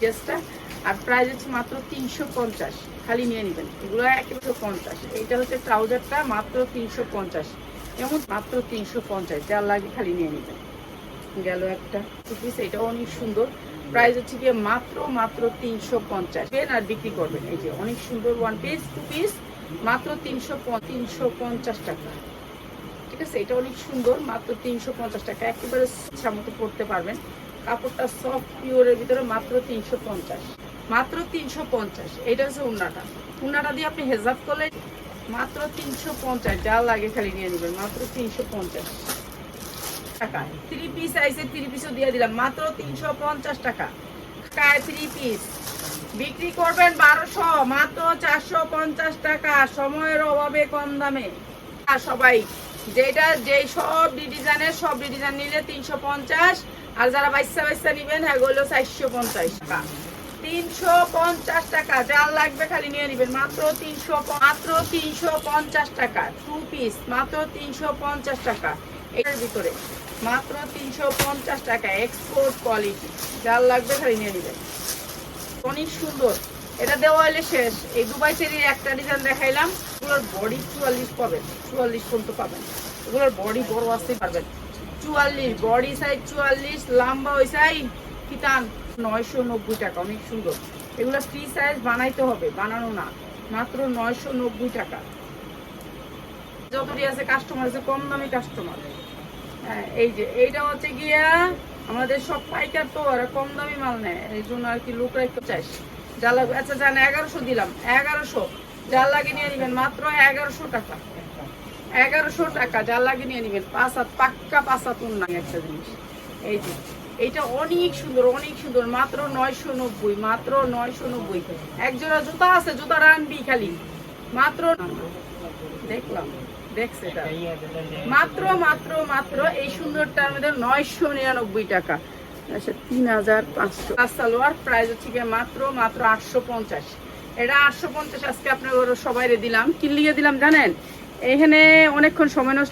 ড্রেসটা আর প্রাইস হচ্ছে মাত্র তিনশো পঞ্চাশ। খালি নিয়ে নেবেন। এগুলো একেবারে পঞ্চাশ। এইটা হচ্ছে ট্রাউজারটা মাত্র তিনশো পঞ্চাশ। এমন মাত্র তিনশো পঞ্চাশ। যার লাগে খালি নিয়ে নেবেন। গেল একটা পিস এটা অনেক সুন্দর। প্রাইস হচ্ছে গিয়ে মাত্র মাত্র তিনশো পঞ্চাশ। আর বিক্রি করবেন। এই যে অনেক সুন্দর ওয়ান পিস টু পিস মাত্র তিনশো তিনশো পঞ্চাশ টাকা। ঠিক আছে? এটা অনেক সুন্দর। মাত্র তিনশো পঞ্চাশ টাকা। একেবারে ইচ্ছা মতো পড়তে পারবেন। কাপড়টা সফট পিওরের ভিতরে মাত্র তিনশো পঞ্চাশ। মাত্র তিনশো পঞ্চাশ। এটা হচ্ছে উন্নাটা। উন্নাটা দিয়ে আপনি হেজাব করলে মাত্র তিনশো পঞ্চাশ। যা লাগে খালি নিয়ে নেবেন। মাত্র তিনশো পঞ্চাশ। টাকা থ্রি পিস আইসে থ্রি পিসও দিয়ে দিলাম। মাত্র তিনশো পঞ্চাশ টাকা। থ্রি পিস বিক্রি করবেন বারোশো। মাত্র চারশো পঞ্চাশ টাকা। সময়ের অভাবে কম দামে। সবাই যেটা যেই সব ডিজাইনের, সব ডিজাইন নিলে তিনশো পঞ্চাশ, আর যারা বাইসা বাইসা নিবেন হ্যাঁ চারশো পঞ্চাশ টাকা। তিনশো পঞ্চাশ টাকা, যার লাগবে খালি নিয়ে নিবেন। মাত্র তিনশো মাত্র তিনশো পঞ্চাশ টাকা টু পিস মাত্র তিনশো পঞ্চাশ টাকা। এটার ভিতরে মাত্র তিনশো পঞ্চাশ টাকা এক্সপোর্ট কোয়ালিটি যার লাগবে খালি নিয়ে নিবেন। অনেক সুন্দর। এটা দেওয়া হলে শেষ। এই দুবাই চেরির একটা ডিজাইন দেখাইলাম, এগুলোর বডি চুয়াল্লিশ পাবেন। চুয়াল্লিশ পর্যন্ত পাবেন। এগুলোর বডি বড় আসতে পারবেন। চুয়াল্লিশ বডি সাইজ চুয়াল্লিশ, লম্বা ওই সাইজ কিতান নয়শো নব্বই টাকা, অনেক সুন্দর। এগুলো ফ্রি সাইজ বানাইতে হবে, বানানো না, মাত্র নয়শো নব্বই টাকা। যতটি আছে কাস্টমার আছে, কম দামি কাস্টমার হ্যাঁ এই যে, এইটা হচ্ছে গিয়া আমাদের সব পাইকার তো, আর কম দামি মাল নেয়। এই জন্য আর কি লোকরা একটু চাইস আচ্ছা এগারোশো দিলাম, এগারোশো। নিয়ে মাত্র এগারোশো টাকা। এগারোশো টাকা নিয়ে পাঁচ পাক্কা একটা জিনিস। এইটা অনেক সুন্দর অনেক সুন্দর। মাত্র নয়শো নব্বই, মাত্র নয়শো নব্বই। এক জোড়া জুতা আছে, জুতা রানবি খালি। মাত্র দেখলাম, দেখছে মাত্র মাত্র মাত্র এই সুন্দরটার মধ্যে নয়শো নিরানব্বই টাকা। আচ্ছা তিন হাজার পাঁচশো। সালোয়ার প্রাইস হচ্ছে গিয়ে মাত্র মাত্র আটশো পঞ্চাশ। এটা আটশো পঞ্চাশ আজকে আপনার সবাই দিলাম। কিনলিয়ে দিলাম, জানেন? এখানে অনেকক্ষণ সময় নষ্ট